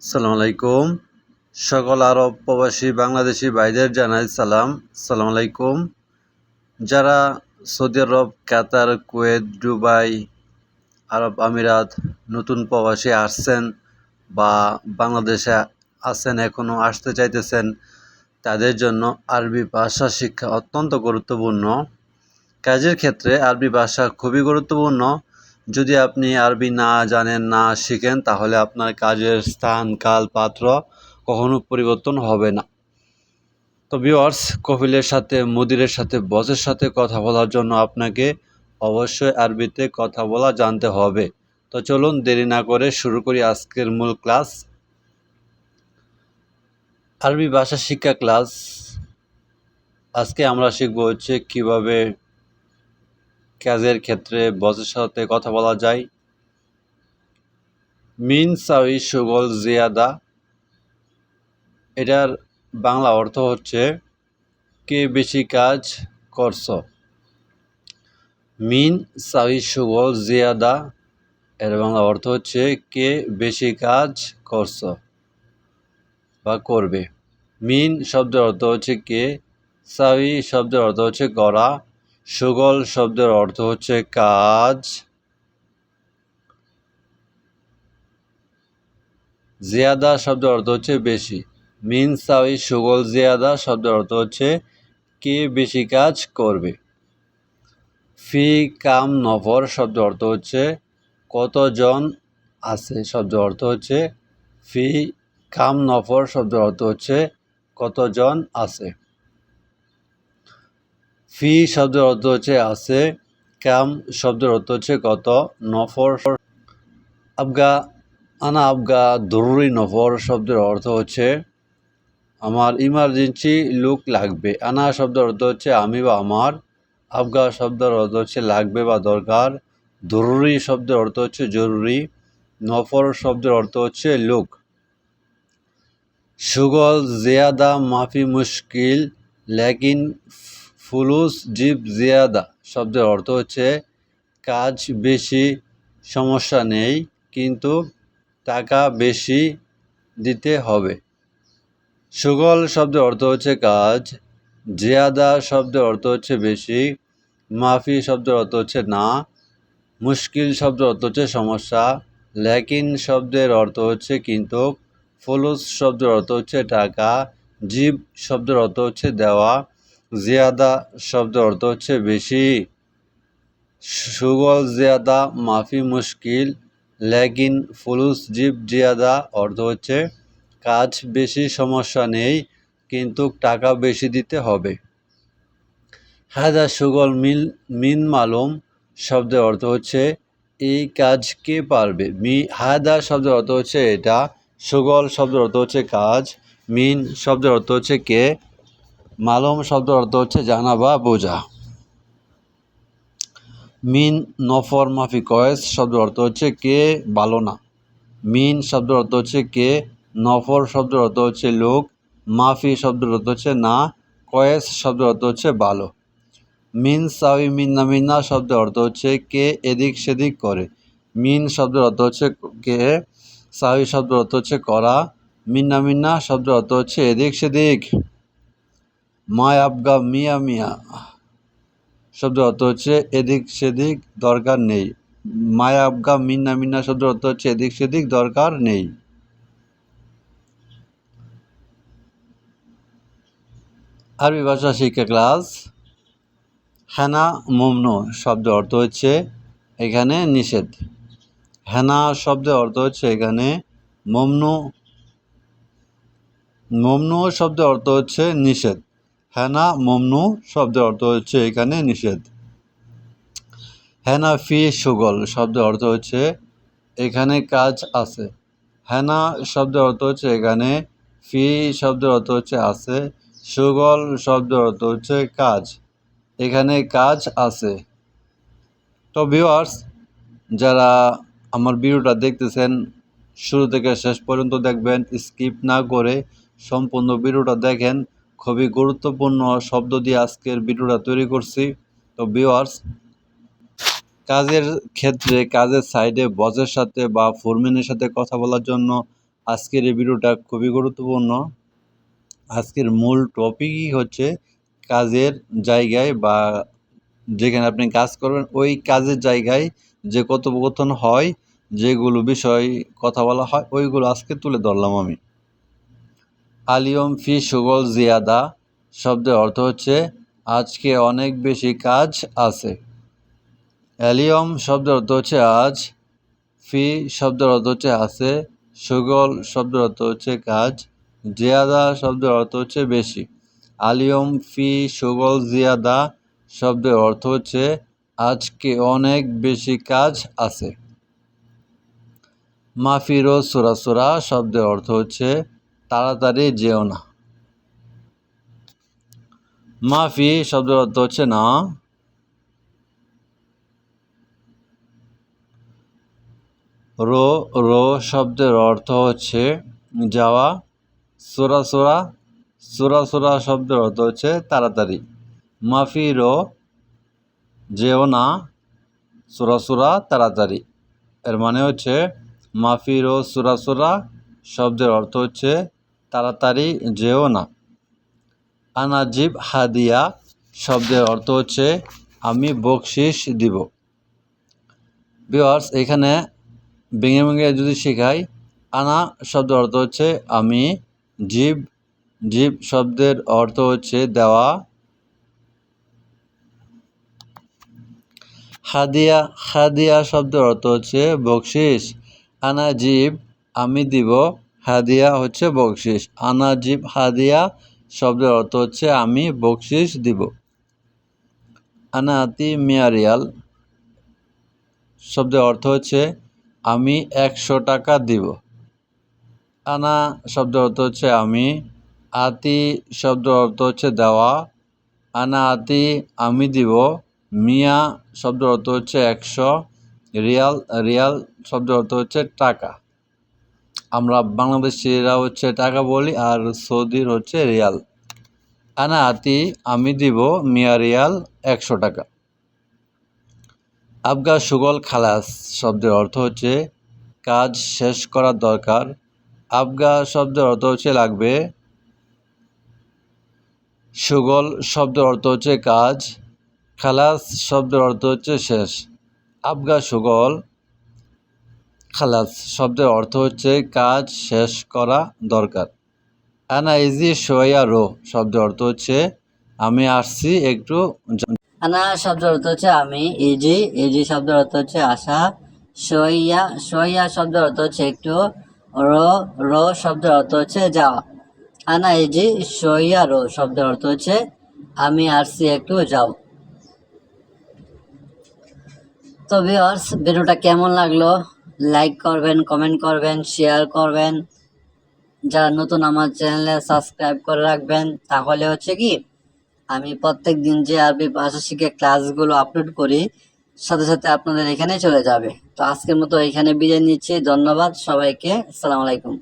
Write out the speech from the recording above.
সালাম আলাইকুম। সকল আরব প্রবাসী, বাংলাদেশি ভাইদের জানাই সালাম। সালাম আলাইকুম। যারা Saudi Arab, Qatar, Kuwait, Dubai, Arab আমিরাত নতুন প্রবাসী আসছেন বা বাংলাদেশে আছেন এখনও আসতে চাইতেছেন, তাদের জন্য আরবি ভাষা শিক্ষা অত্যন্ত গুরুত্বপূর্ণ। কাজের ক্ষেত্রে আরবি ভাষা খুবই গুরুত্বপূর্ণ। যদি আপনি আরবি না জানেন, না শিখেন, তাহলে আপনার কাজের স্থান কাল পাত্র কখনো পরিবর্তন হবে না। তো ভিওয়ার্স কপিলের সাথে, মুদিরের সাথে, বসের সাথে কথা বলার জন্য আপনাকে অবশ্যই আরবিতে কথা বলা জানতে হবে। তো চলুন, দেরি না করে শুরু করি আজকের মূল ক্লাস। আরবি ভাষা শিক্ষা ক্লাস। আজকে আমরা শিখব হচ্ছে কীভাবে কাজের ক্ষেত্রে বসের সাথে কথা বলা যায়। মিন সাউই সুগল জিয়াদা। এটার বাংলা অর্থ হচ্ছে, কে বেশি কাজ করছ? মিন সাউই সুগল জিয়াদা, এর বাংলা অর্থ হচ্ছে, কে বেশি কাজ করছ বা করবে? মিন শব্দের অর্থ হচ্ছে, কে? সাউই শব্দের অর্থ হচ্ছে করা সুগল শব্দের অর্থ হচ্ছে কাজ। জিয়াদা শব্দের অর্থ হচ্ছে বেশি। মিন সাউই সুগল জিয়াদা শব্দের অর্থ হচ্ছে কে বেশি কাজ করবে। ফি কাম নফর শব্দ অর্থ হচ্ছে কতজন আছে শব্দ অর্থ হচ্ছে ফি কাম নফর শব্দ অর্থ হচ্ছে কতজন আছে। ফি শব্দের অর্থ হচ্ছে আছে, কাম শব্দের অর্থ হচ্ছে কত, নফর। আবগা, আনা আবগা জরুরি নফর শব্দের অর্থ হচ্ছে আমার ইমার্জেন্সি লুক লাগবে। আনা শব্দের অর্থ হচ্ছে আমি বা আমার, আবগা শব্দের অর্থ হচ্ছে লাগবে বা দরকার জরুরি শব্দের অর্থ হচ্ছে জরুরি, নফর শব্দের অর্থ হচ্ছে লোক সুগল, জিয়াদা, মাফি, মুশকিল, লেকিন ফুলুস জিব জিয়াদা। শব্দের অর্থ হচ্ছে, কাজ বেশি, সমস্যা নেই, কিন্তু টাকা বেশি দিতে হবে। সুগল শব্দের অর্থ হচ্ছে কাজ, জিয়াদা শব্দের অর্থ হচ্ছে বেশি, মাফি শব্দের অর্থ হচ্ছে না, মুশকিল শব্দের অর্থ হচ্ছে সমস্যা, ল্যাকিন শব্দের অর্থ হচ্ছে কিন্তু, ফলুস শব্দের অর্থ হচ্ছে টাকা, জীব শব্দের অর্থ হচ্ছে দেওয়া জিয়াদা শব্দের অর্থ হচ্ছে বেশি। সুগল জিয়াদা, মাফি মুশকিল ল্যাগিন ফুলুস, জিব জিয়াদা অর্থ হচ্ছে কাজ বেশি, সমস্যা নেই, কিন্তু টাকা বেশি দিতে হবে। হায়দা সুগল মিল, মিন মালুম শব্দের অর্থ হচ্ছে এই কাজ কে পারবে? মি, হায়দা শব্দের অর্থ হচ্ছে এটা, সুগল শব্দের অর্থ হচ্ছে কাজ, মিন শব্দের অর্থ হচ্ছে কে? মালুম শব্দের অর্থ হচ্ছে জানা বা বোঝা মিন নফর মাফি কয়েস শব্দের অর্থ হচ্ছে কে ভালো না মিন শব্দের অর্থ হচ্ছে কে নফর শব্দের অর্থ হচ্ছে লোক মাফি শব্দের অর্থ হচ্ছে না কয়েস শব্দের অর্থ হচ্ছে ভালো মিন সাউই মিন্না মিন্না শব্দের অর্থ হচ্ছে কে এদিক সেদিক করে মিন শব্দের অর্থ হচ্ছে কে সাউই শব্দের অর্থ হচ্ছে করা মিন্না মিন্না শব্দের অর্থ হচ্ছে এদিক সেদিক মায় আবগা মিয়া মিয়া। শব্দের অর্থ হচ্ছে এদিক সেদিক দরকার নেই। মায়া আবগা মিন্না মিন্না শব্দের অর্থ হচ্ছে এদিক সেদিক দরকার নেই। আরবি ভাষা শিক্ষা ক্লাস, হেনা মমনু শব্দের অর্থ হচ্ছে এখানে নিষেধ। হেনা শব্দের অর্থ হচ্ছে এখানে মমনু মমনু শব্দের অর্থ হচ্ছে নিষেধ। হেনা মমনু শব্দের অর্থ হচ্ছে এখানে নিষেধ। হেনা ফি সুগল শব্দের অর্থ হচ্ছে এখানে কাজ আছে। হেনা শব্দের অর্থ হচ্ছে এখানে, ফি শব্দের অর্থ হচ্ছে আছে, সুগল শব্দের অর্থ হচ্ছে কাজ, এখানে কাজ আছে। তো ভিউয়ার্স যারা আমার ভিডিওটা দেখতেছেন, শুরু থেকে শেষ পর্যন্ত দেখবেন স্কিপ না করে সম্পূর্ণ ভিডিওটা দেখেন। খুবই গুরুত্বপূর্ণ শব্দ দিয়ে আজকের ভিডিওটা তৈরি করছি। তো ভিউয়ার্স কাজের ক্ষেত্রে, কাজের সাইডে বসের সাথে বা ফোরম্যানের সাথে কথা বলার জন্য আজকের এই ভিডিওটা খুবই গুরুত্বপূর্ণ। আজকের মূল টপিকই হচ্ছে কাজের জায়গায় বা যেখানে আপনি কাজ করবেন, ওই কাজের জায়গায় যে কথোপকথন হয়, যেগুলো বিষয় কথা বলা হয়, ওইগুলো আজকে তুলে ধরলাম আমি। আলিয়ম ফি সুগল জিয়াদা, শব্দের অর্থ হচ্ছে, আজকে অনেক বেশি কাজ আছে। অ্যালিয়ম শব্দের অর্থ হচ্ছে আজ, ফি শব্দের অর্থ হচ্ছে আছে, সুগল শব্দের অর্থ হচ্ছে কাজ, জিয়াদা শব্দের অর্থ হচ্ছে বেশি। আলিয়ম ফি সুগল জিয়াদা শব্দের অর্থ হচ্ছে, আজকে অনেক বেশি কাজ আছে। মাফিরো সুরাসুরা শব্দের অর্থ হচ্ছে তাড়াতাড়ি যেও না। মাফি, শব্দের অর্থ হচ্ছে না। রো রো শব্দের অর্থ হচ্ছে যাওয়া। সোরা সোরা সোরা সোরা শব্দের অর্থ হচ্ছে তাড়াতাড়ি। মাফি, রো, যেও না। সোরা সোরা, তাড়াতাড়ি। এর মানে হচ্ছে মাফি, রো, সোরা সোরা শব্দের অর্থ হচ্ছে তাড়াতাড়ি যেও না। আনাজিব হাদিয়া শব্দের অর্থ হচ্ছে, আমি বকশিস দিব। বিওয়ার্স এখানে ভেঙে ভেঙে যদি শেখাই, আনা শব্দের অর্থ হচ্ছে, আমি জীব। জীব শব্দের অর্থ হচ্ছে, দেওয়া। হাদিয়া হাদিয়া শব্দের অর্থ হচ্ছে বকশিস আনা জীব, আমি দিব। হাদিয়া হচ্ছে বকশিস আনাজিব হাদিয়া শব্দের অর্থ হচ্ছে, আমি বকশিস দিব। আনাতি মিয়ারিয়াল শব্দের অর্থ হচ্ছে, আমি একশো টাকা দিব। আনা শব্দের অর্থ হচ্ছে, আমি। আতি শব্দের অর্থ হচ্ছে, দেওয়া। আনা আতি, আমি দিব। মিয়া শব্দের অর্থ হচ্ছে, একশো। রিয়াল রিয়াল শব্দের অর্থ হচ্ছে, টাকা। আমরা বাংলাদেশিরা হচ্ছে টাকা বলি আর সৌদির হচ্ছে রিয়াল। আনা আতি, আমি দিব মিয়া রিয়াল একশো টাকা। আবগা সুগল খালাস শব্দের অর্থ হচ্ছে কাজ শেষ করার দরকার। আবগা শব্দের অর্থ হচ্ছে লাগবে। সুগল শব্দের অর্থ হচ্ছে কাজ। খালাস শব্দের অর্থ হচ্ছে শেষ। আবগা সুগল খালাস শব্দের অর্থ হচ্ছে কাজ শেষ করা দরকার। আনা ইজি সোয়া রো শব্দের অর্থ হচ্ছে আমি আসছি একটু আনা শব্দের অর্থ হচ্ছে আমি, ইজি ইজি শব্দের অর্থ হচ্ছে আশা সইয়া সইয়া শব্দের অর্থ হচ্ছে একটু, রো রো শব্দের অর্থ হচ্ছে যাওয়া। আনা ইজি সইয়া রো শব্দের অর্থ হচ্ছে আমি আসছি একটু যাও। তো ভিউয়ার্স ভিডিওটা কেমন লাগল? লাইক করবেন কমেন্ট করবেন শেয়ার করবেন। যারা নতুন আমার চ্যানেলে সাবস্ক্রাইব করে রাখবেন, তাহলে হচ্ছে কি, আমি প্রত্যেক দিন যে আরবি ভাষা শিখে ক্লাসগুলো আপলোড করি, সাথে সাথে আপনাদের এখানে চলে যাবে। তো আজকের মতো এখানে বিদায় নিচ্ছি, ধন্যবাদ সবাইকে, আসসালামু আলাইকুম।